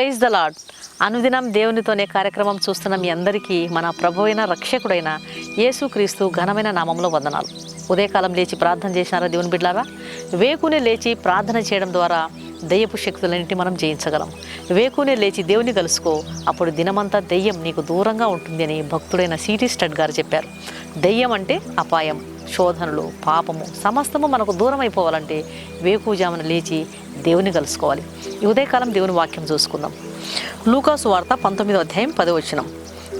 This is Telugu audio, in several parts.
ప్రైజ్ ద లాడ్ అనుదినం దేవునితోనే కార్యక్రమం చూస్తున్న మీ అందరికీ మన ప్రభు అయిన రక్షకుడైన యేసుక్రీస్తు ఘనమైన నామంలో వందనాలు. ఉదయకాలం లేచి ప్రార్థన చేసినారా దేవుని బిడ్డారా వేకునే లేచి ప్రార్థన చేయడం ద్వారా దయ్యపు శక్తులన్నింటి మనం జయించగలం. వేకునే లేచి దేవుని కలుసుకో. అప్పుడు దినమంతా దెయ్యం నీకు దూరంగా ఉంటుంది అని భక్తుడైన సిటీ స్టడ్ గారు చెప్పారు. దెయ్యం అంటే అపాయం. శోధనలు పాపము సమస్తము మనకు దూరం అయిపోవాలంటే వేకుజామున లేచి దేవుని కలుసుకోవాలి. ఈ ఉదయకాలం దేవుని వాక్యం చూసుకుందాం. లూకాసు వార్త పంతొమ్మిదో అధ్యాయం పదవచనం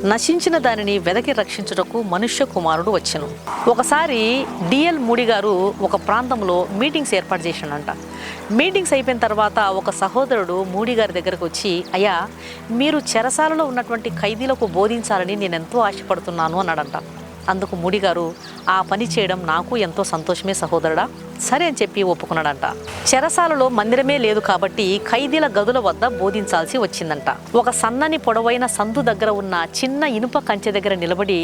నశించిన దానిని వెదకి రక్షించుటకు మనుష్య కుమారుడు వచ్చను. ఒకసారి డిఎల్ మూడి గారు ఒక ప్రాంతంలో మీటింగ్స్ ఏర్పాటు చేశాడంట. మీటింగ్స్ అయిపోయిన తర్వాత ఒక సహోదరుడు మూడి గారి దగ్గరకు వచ్చి అయ్యా మీరు చెరసాలలో ఉన్నటువంటి ఖైదీలకు బోధించాలని నేను ఎంతో ఆశపడుతున్నాను అన్నాడంట. అందుకు ముడిగారు ఆ పని చేయడం నాకు ఎంతో సంతోషమే సహోదరుడా. సరే అని చెప్పి ఒప్పుకున్నాడంట. చెరసాలలో మందిరమే లేదు కాబట్టి ఖైదీల గదుల వద్ద బోధించాల్సి వచ్చిందంట. ఒక సన్నని పొడవైన సందు దగ్గర ఉన్న చిన్న ఇనుప కంచె దగ్గర నిలబడి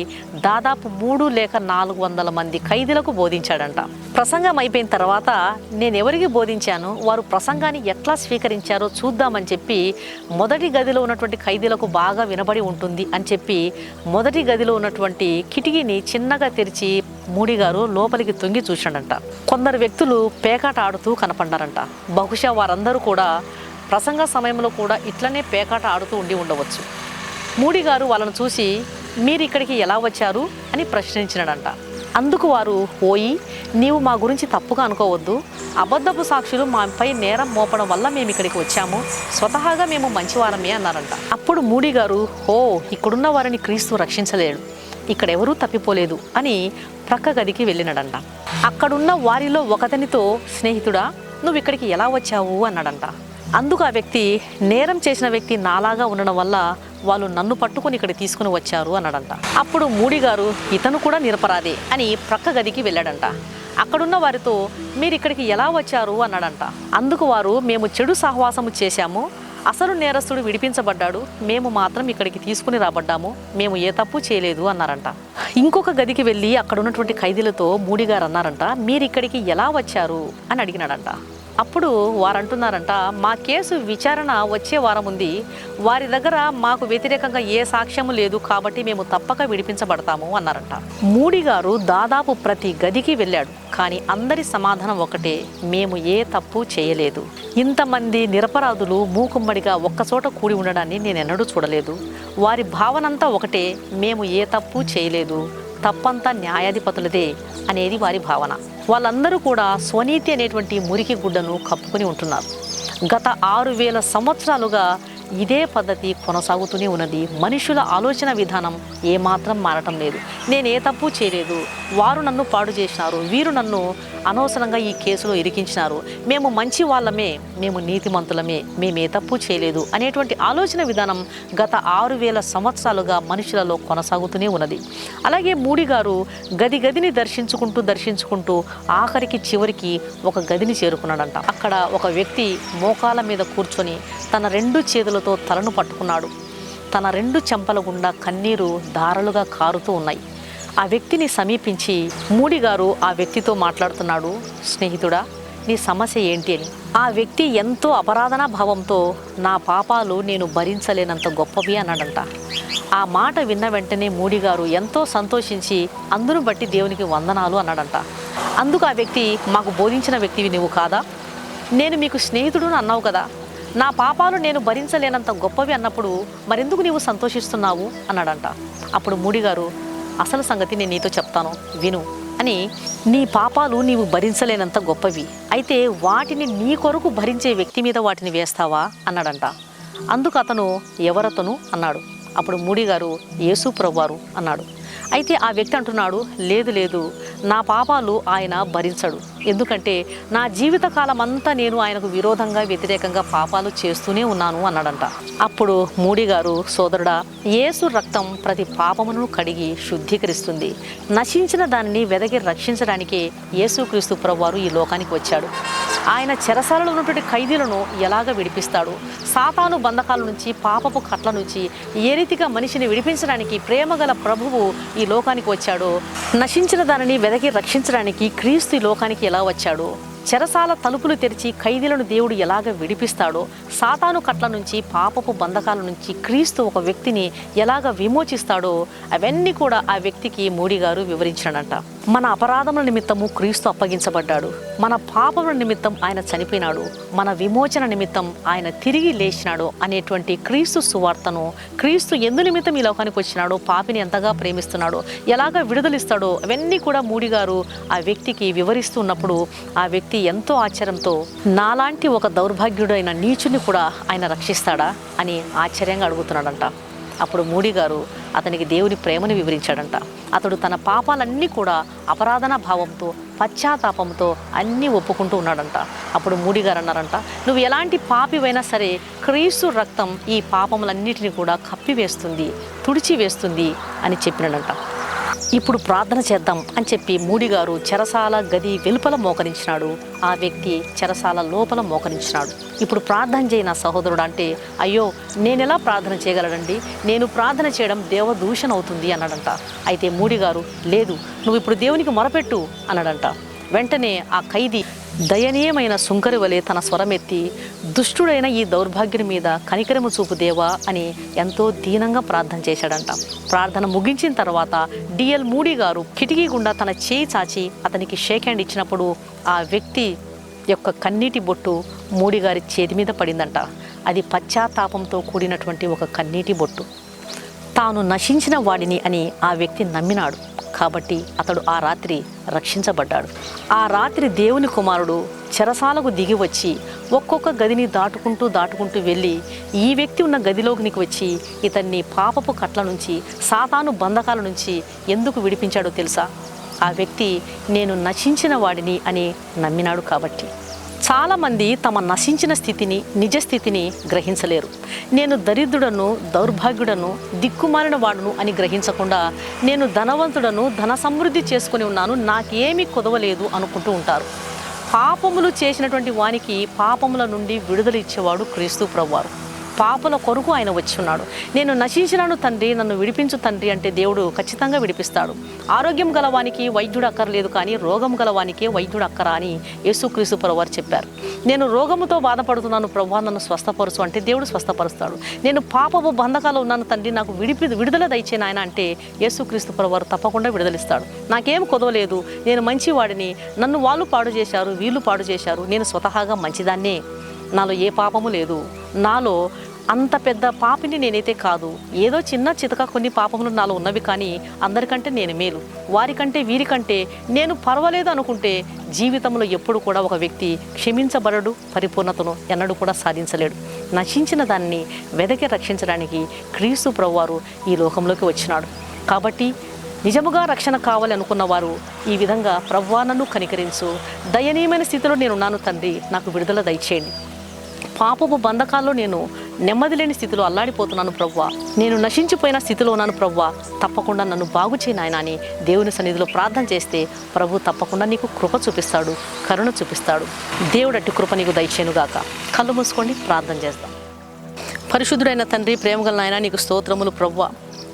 దాదాపు మూడు లేక నాలుగు వందల మంది ఖైదీలకు బోధించాడంట. ప్రసంగం అయిపోయిన తర్వాత నేను ఎవరికి బోధించాను? వారు ప్రసంగాన్ని ఎట్లా స్వీకరించారో చూద్దామని చెప్పి మొదటి గదిలో ఉన్నటువంటి ఖైదీలకు బాగా వినబడి ఉంటుంది అని చెప్పి మొదటి గదిలో ఉన్నటువంటి కిటికీని చిన్నగా తెరిచి మూడి గారు లోపలికి తొంగి చూశాడంట. కొందరు వ్యక్తులు పేకాట ఆడుతూ కనపడ్డారంట. బహుశా వారందరూ కూడా ప్రసంగ సమయంలో కూడా ఇట్లనే పేకాట ఆడుతూ ఉండి ఉండవచ్చు. మూడి గారు వాళ్ళను చూసి మీరు ఇక్కడికి ఎలా వచ్చారు? అని ప్రశ్నించినాడంట. అందుకు వారు ఓయి నీవు మా గురించి తప్పుగా అనుకోవద్దు. అబద్ధపు సాక్షులు మాపై నేరం మోపడం వల్ల మేము ఇక్కడికి వచ్చాము. స్వతహాగా మేము మంచివారమే అన్నారంట. అప్పుడు మూడి గారు ఓ ఇక్కడున్న వారిని క్రీస్తు రక్షించలేడు. ఇక్కడెవరూ తప్పిపోలేదు అని ప్రక్క గదికి వెళ్ళినాడంట. అక్కడున్న వారిలో ఒకతనితో స్నేహితుడా నువ్వు ఇక్కడికి ఎలా వచ్చావు? అన్నాడంట. అందుకు ఆ వ్యక్తి నేరం చేసిన వ్యక్తి నాలాగా ఉండడం వల్ల వాళ్ళు నన్ను పట్టుకొని ఇక్కడ తీసుకుని వచ్చారు అన్నాడంట. అప్పుడు మూడి గారు ఇతను కూడా నిరపరాదే అని ప్రక్క గదికి వెళ్ళాడంట. అక్కడున్న వారితో మీరు ఇక్కడికి ఎలా వచ్చారు? అన్నాడంట. అందుకు వారు మేము చెడు సహవాసము చేశాము. అసలు నేరస్తుడు విడిపించబడ్డాడు. మేము మాత్రం ఇక్కడికి తీసుకుని రాబడ్డాము. మేము ఏ తప్పు చేయలేదు అన్నారంట. ఇంకొక గదికి వెళ్ళి అక్కడ ఉన్నటువంటి ఖైదీలతో మూడిగారు అన్నారంట మీరు ఇక్కడికి ఎలా వచ్చారు? అని అడిగినాడంట. అప్పుడు వారు అంటున్నారంట మా కేసు విచారణ వచ్చే వారం ఉంది వారి దగ్గర మాకు వ్యతిరేకంగా ఏ సాక్ష్యము లేదు కాబట్టి మేము తప్పక విడిపించబడతాము అన్నారంట. మూడి గారు దాదాపు ప్రతి గదికి వెళ్ళాడు. కానీ అందరి సమాధానం ఒకటే మేము ఏ తప్పు చేయలేదు. ఇంతమంది నిరపరాధులు మూకుమ్మడిగా ఒక్కచోట కూడి ఉండడాన్ని నేను ఎన్నడూ చూడలేదు. వారి భావనంతా ఒకటే మేము ఏ తప్పు చేయలేదు. తప్పంతా న్యాయాధిపతులదే అనేది వారి భావన. వాళ్ళందరూ కూడా స్వనీతి అనేటువంటి మురికి గుడ్డను కప్పుకొని ఉంటున్నారు. గత ఆరు వేల సంవత్సరాలుగా ఇదే పద్ధతి కొనసాగుతూనే ఉన్నది. మనుషుల ఆలోచన విధానం ఏమాత్రం మారటం లేదు. నేను ఏ తప్పు చేయలేదు. వారు నన్ను పాడు చేసినారు. వీరు నన్ను అనవసరంగా ఈ కేసులో ఇరికించినారు. మేము మంచి వాళ్ళమే. మేము నీతిమంతులమే. మేము ఏ తప్పు చేయలేదు అనేటువంటి ఆలోచన విధానం గత ఆరు వేల సంవత్సరాలుగా మనుషులలో కొనసాగుతూనే ఉన్నది. అలాగే మూడి గారు గది గదిని దర్శించుకుంటూ దర్శించుకుంటూ ఆఖరికి చివరికి ఒక గదిని చేరుకున్నాడంట. అక్కడ ఒక వ్యక్తి మోకాల మీద కూర్చొని తన రెండు చేతులు చేతులతో తలను పట్టుకున్నాడు. తన రెండు చెంపల గుండా కన్నీరు ధారలుగా కారుతూ ఉన్నాయి. ఆ వ్యక్తిని సమీపించి మూడి గారు ఆ వ్యక్తితో మాట్లాడుతున్నాడు. స్నేహితుడా నీ సమస్య ఏంటి అని. ఆ వ్యక్తి ఎంతో అపరాధన భావంతో నా పాపాలు నేను భరించలేనంత గొప్పవి అన్నాడంట. ఆ మాట విన్న వెంటనే మూడి గారు ఎంతో సంతోషించి అందును బట్టి దేవునికి వందనాలు అన్నాడంట. అందుకు ఆ వ్యక్తి మాకు బోధించిన వ్యక్తివి నువ్వు కాదా? నేను మీకు స్నేహితుడు అన్నావు కదా. నా పాపాలు నేను భరించలేనంత గొప్పవి అన్నప్పుడు మరెందుకు నీవు సంతోషిస్తున్నావు? అన్నాడంట. అప్పుడు మూడి గారు అసలు సంగతి నేను నీతో చెప్తాను విను అని నీ పాపాలు నీవు భరించలేనంత గొప్పవి. అయితే వాటిని నీ కొరకు భరించే వ్యక్తి మీద వాటిని వేస్తావా? అన్నాడంట. అందుకు అతను ఎవరతను? అన్నాడు. అప్పుడు మూడి గారు యేసు ప్రభువారు అన్నాడు. అయితే ఆ వ్యక్తి అంటున్నాడు లేదు లేదు నా పాపాలు ఆయన భరించడు. ఎందుకంటే నా జీవితకాలం అంతా నేను ఆయనకు విరోధంగా వ్యతిరేకంగా పాపాలు చేస్తూనే ఉన్నాను అన్నాడంట. అప్పుడు మూడి గారు సోదరుడా యేసు రక్తం ప్రతి పాపమును కడిగి శుద్ధీకరిస్తుంది. నశించిన దానిని వెదకి రక్షించడానికే యేసుక్రీస్తు ప్రభువారు ఈ లోకానికి వచ్చాడు. ఆయన చెరసాలలో ఉన్నటువంటి ఖైదీలను ఎలాగ విడిపిస్తాడు? సాతాను బంధకాల నుంచి పాపపు కట్ల నుంచి ఏ రీతిగా మనిషిని విడిపించడానికి ప్రేమగల ప్రభువు ఈ లోకానికి వచ్చాడు? నశించిన దానిని వెదకి రక్షించడానికి క్రీస్తు ఈ లోకానికి ఎలా వచ్చాడు? చెరసాల తలుపులు తెరిచి ఖైదీలను దేవుడు ఎలాగ విడిపిస్తాడో సాతాను కట్ల నుంచి పాపపు బంధకాల నుంచి క్రీస్తు ఒక వ్యక్తిని ఎలాగ విమోచిస్తాడో అవన్నీ కూడా ఆ వ్యక్తికి మోడీ గారు వివరించాడంట మన అపరాధముల నిమిత్తము క్రీస్తు అప్పగించబడ్డాడు. మన పాపముల నిమిత్తం ఆయన చనిపోయినాడు. మన విమోచన నిమిత్తం ఆయన తిరిగి లేచినాడు అనేటువంటి క్రీస్తు సువార్తను క్రీస్తు ఎందు నిమిత్తం ఈ లోకానికి వచ్చినాడో పాపిని ఎంతగా ప్రేమిస్తున్నాడో ఎలాగ విడుదలిస్తాడో అవన్నీ కూడా మూడి గారు ఆ వ్యక్తికి వివరిస్తున్నప్పుడు ఆ వ్యక్తి ఎంతో ఆశ్చర్యంతో నాలాంటి ఒక దౌర్భాగ్యుడైన నీచుని కూడా ఆయన రక్షిస్తాడా? అని ఆశ్చర్యంగా అడుగుతున్నాడంట. అప్పుడు మూడి గారు అతనికి దేవుని ప్రేమను వివరించాడంట. అతడు తన పాపాలన్నీ కూడా అపరాధన భావంతో పశ్చాత్తాపంతో అన్నీ ఒప్పుకుంటూ ఉన్నాడంట. అప్పుడు మూడి గారు అన్నారంట నువ్వు ఎలాంటి పాపివైనా సరే క్రీస్తు రక్తం ఈ పాపములన్నిటిని కూడా కప్పివేస్తుంది తుడిచివేస్తుంది అని చెప్పినాడంట. ఇప్పుడు ప్రార్థన చేద్దాం అని చెప్పి మూడిగారు చెరసాల గది వెలుపల మోకరించినాడు. ఆ వ్యక్తి చెరసాల లోపల మోకరించినాడు. ఇప్పుడు ప్రార్థన చేయన సహోదరుడు అంటే అయ్యో నేను ఎలా ప్రార్థన చేయగలడండి నేను ప్రార్థన చేయడం దేవదూషణ అవుతుంది అన్నాడంట. అయితే మూడిగారు లేదు నువ్వు ఇప్పుడు దేవునికి మొరపెట్టు అన్నాడంట. వెంటనే ఆ ఖైదీ దయనీయమైన సుంకరి వలె తన స్వరమెత్తి దుష్టుడైన ఈ దౌర్భాగ్యుని మీద కనికరము చూపు దేవా అని ఎంతో దీనంగా ప్రార్థన చేశాడంట. ప్రార్థన ముగించిన తర్వాత డిఎల్ మూడి గారు కిటికీ గుండా తన చేయి చాచి అతనికి షేక్ హ్యాండ్ ఇచ్చినప్పుడు ఆ వ్యక్తి యొక్క కన్నీటి బొట్టు మూడి గారి చేతి మీద పడిందంట. అది పశ్చాత్తాపంతో కూడినటువంటి ఒక కన్నీటి బొట్టు. తాను నశించిన వాడిని అని ఆ వ్యక్తి నమ్మినాడు. కాబట్టి అతడు ఆ రాత్రి రక్షించబడ్డాడు. ఆ రాత్రి దేవుని కుమారుడు చెరసాలకు దిగి వచ్చి ఒక్కొక్క గదిని దాటుకుంటూ దాటుకుంటూ వెళ్ళి ఈ వ్యక్తి ఉన్న గదిలోకి వచ్చి ఇతన్ని పాపపు కట్ల నుంచి సాతాను బంధకాల నుంచి ఎందుకు విడిపించాడో తెలుసా? ఆ వ్యక్తి నేను నశించిన వాడిని అని నమ్మినాడు కాబట్టి. చాలామంది తమ నశించిన స్థితిని నిజ స్థితిని గ్రహించలేరు. నేను దరిద్రుడను దౌర్భాగ్యుడను దిక్కుమాలిన వాడును అని గ్రహించకుండా నేను ధనవంతుడను ధన సమృద్ధి చేసుకుని ఉన్నాను నాకేమీ కుదవలేదు అనుకుంటూ ఉంటారు. పాపములు చేసినటువంటి వానికి పాపముల నుండి విడుదల ఇచ్చేవాడు క్రీస్తు ప్రభువారు. పాపల కొరకు ఆయన వచ్చి ఉన్నాడు నేను నశించినాను తండ్రి నన్ను విడిపించు తండ్రి అంటే దేవుడు ఖచ్చితంగా విడిపిస్తాడు. ఆరోగ్యం గలవానికి వైద్యుడు అక్కర్లేదు కానీ రోగం గలవానికే వైద్యుడు అక్కర అని యేసుక్రీస్తు ప్రవారు చెప్పారు. నేను రోగముతో బాధపడుతున్నాను ప్రభా నన్ను స్వస్థపరుచు అంటే దేవుడు స్వస్థపరుస్తాడు. నేను పాపపు బంధకాలు ఉన్నాను తండ్రి నాకు విడిపి విడుదల దయచే నాయన అంటే యేసుక్రీస్తు ప్రవారు తప్పకుండా విడుదలిస్తాడు. నాకేం కుదవలేదు నేను మంచివాడిని నన్ను వాళ్ళు పాడు చేశారు వీళ్ళు పాడు చేశారు నేను స్వతహాగా మంచిదాన్నే. నాలో ఏ పాపము లేదు. నాలో అంత పెద్ద పాపిని నేనైతే కాదు. ఏదో చిన్న చితక కొన్ని పాపములు నాలో ఉన్నవి కానీ అందరికంటే నేను మేలు. వారికంటే వీరికంటే నేను పర్వాలేదు అనుకుంటే జీవితంలో ఎప్పుడు కూడా ఒక వ్యక్తి క్షమించబడడు పరిపూర్ణతను ఎన్నడూ కూడా సాధించలేడు. నశించిన దాన్ని వెదకి రక్షించడానికి క్రీస్తు ప్రభువారు ఈ లోకంలోకి వచ్చినాడు. కాబట్టి నిజముగా రక్షణ కావాలి అనుకున్న వారు ఈ విధంగా ప్రవ్వానను కనికరించు. దయనీయమైన స్థితిలో నేనున్నాను తండ్రి నాకు విడుదల దయచేయండి. పాపపు బంధకాల్లో నేను నెమ్మది లేని స్థితిలో అల్లాడిపోతున్నాను ప్రవ్వా. నేను నశించిపోయిన స్థితిలో ఉన్నాను ప్రవ్వా. తప్పకుండా నన్ను బాగు చేయి నాయనా అని దేవుని సన్నిధిలో ప్రార్థన చేస్తే ప్రభు తప్పకుండా నీకు కృప చూపిస్తాడు కరుణ చూపిస్తాడు. దేవుడు అట్టి కృప నీకు దయచేనుగాక కళ్ళు మూసుకోండి ప్రార్థన చేస్తాం పరిశుద్ధుడైన తండ్రి ప్రేమగల నాయన నీకు స్తోత్రములు ప్రవ్వా.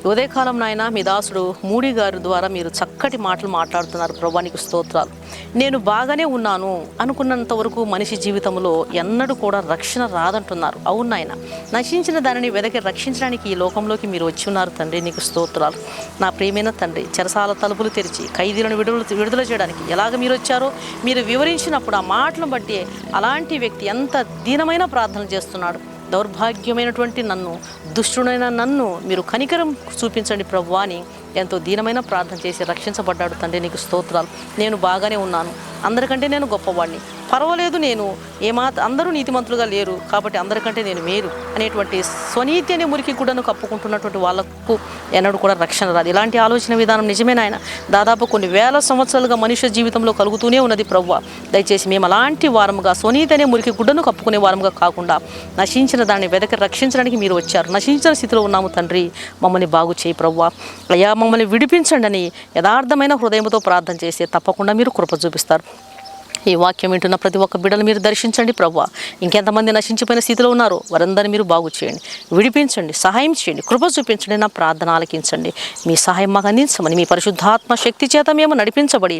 ఉదయకాలం నాయన మీ దాసుడు మూడి గారి ద్వారా మీరు చక్కటి మాటలు మాట్లాడుతున్నారు. ప్రభా నీకు స్తోత్రాలు. నేను బాగానే ఉన్నాను అనుకున్నంత వరకు మనిషి జీవితంలో ఎన్నడూ కూడా రక్షణ రాదంటున్నారు. అవును నాయన. నశించిన దానిని వెదకి రక్షించడానికి ఈ లోకంలోకి మీరు వచ్చి ఉన్నారు తండ్రి. నీకు స్తోత్రాలు. నా ప్రియమైన తండ్రి చెరసాల తలుపులు తెరిచి ఖైదీలను విడుదల విడుదల చేయడానికి ఎలాగ మీరు వచ్చారో మీరు వివరించినప్పుడు ఆ మాటలను బట్టి అలాంటి వ్యక్తి ఎంత దీనమైన ప్రార్థన చేస్తున్నాడు. దౌర్భాగ్యమైనటువంటి నన్ను దుష్టుడైన నన్ను మీరు కనికరం చూపించండి ప్రభు అని ఎంతో దీనమైన ప్రార్థన చేసి రక్షించబడ్డాడు తండ్రి నీకు స్తోత్రాలు. నేను బాగానే ఉన్నాను. అందరికంటే నేను గొప్పవాడిని పర్వాలేదు నేను ఏమా అందరూ నీతిమంతులుగా లేరు కాబట్టి అందరికంటే నేను మేలు అనేటువంటి స్వనీతి అనే మురికి గుడ్డను కప్పుకుంటున్నటువంటి వాళ్ళకు ఎన్నడూ కూడా రక్షణ రాదు. ఇలాంటి ఆలోచన విధానం నిజమే నాయన. దాదాపు కొన్ని వేల సంవత్సరాలుగా మనుష్య జీవితంలో కలుగుతూనే ఉన్నది ప్రవ్వ. దయచేసి మేము అలాంటి వారముగా స్వనీతి అనే మురికి గుడ్డను కప్పుకునే వారముగా కాకుండా నశించిన దాన్ని వెదకి రక్షించడానికి మీరు వచ్చారు. నశించిన స్థితిలో ఉన్నాము తండ్రి. మమ్మల్ని బాగు చేయి ప్రవ్వ. అయ్యా మమ్మల్ని విడిపించండి అని యథార్థమైన హృదయంతో ప్రార్థన చేస్తే తప్పకుండా మీరు కృప చూపిస్తారు. ఈ వాక్యం వింటున్న ప్రతి ఒక్క బిడ్డను మీరు దర్శించండి ప్రభు ఇంకెంతమంది నశించిపోయిన స్థితిలో ఉన్నారు వారందరినీ మీరు బాగు చేయండి. విడిపించండి సహాయం చేయండి కృప చూపించండి నా ప్రార్థన ఆలకించండి. మీ సహాయం మాకు అందించమని మీ పరిశుద్ధాత్మ శక్తి చేత మేము నడిపించబడి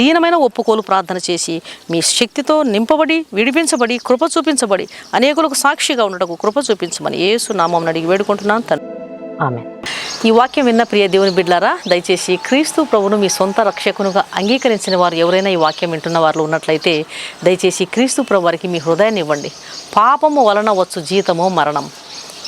దీనమైన ఒప్పుకోలు ప్రార్థన చేసి మీ శక్తితో నింపబడి విడిపించబడి కృప చూపించబడి అనేకులకు సాక్షిగా ఉండటకు కృప చూపించమని ఏసు నామం అడిగి వేడుకుంటున్నాను. తను ఆమె ఈ వాక్యం విన్న ప్రియ దేవుని బిడ్లారా దయచేసి క్రీస్తు ప్రభును మీ సొంత రక్షకునుగా అంగీకరించిన వారు ఎవరైనా ఈ వాక్యం వింటున్న వారు ఉన్నట్లయితే దయచేసి క్రీస్తు ప్రభు వారికి మీ హృదయాన్ని ఇవ్వండి. పాపము వలన వచ్చు జీతము మరణం.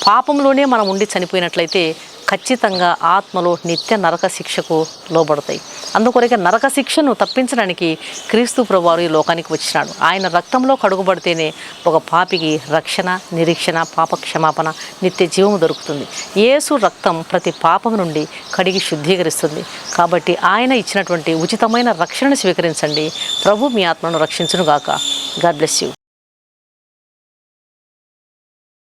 పాపంలోనే మనం ఉండి చనిపోయినట్లయితే ఖచ్చితంగా ఆత్మలో నిత్య నరక శిక్షకు లోబడతాయి. అందుకొరకే నరక శిక్షను తప్పించడానికి క్రీస్తు ప్రభువారు ఈ లోకానికి వచ్చినాడు. ఆయన రక్తంలో కడుగుబడితేనే ఒక పాపికి రక్షణ నిరీక్షణ పాప క్షమాపణ నిత్య జీవము దొరుకుతుంది. యేసు రక్తం ప్రతి పాపం నుండి కడిగి శుద్ధీకరిస్తుంది. కాబట్టి ఆయన ఇచ్చినటువంటి ఉచితమైన రక్షణను స్వీకరించండి. ప్రభు మీ ఆత్మను రక్షించునుగాక. God bless you.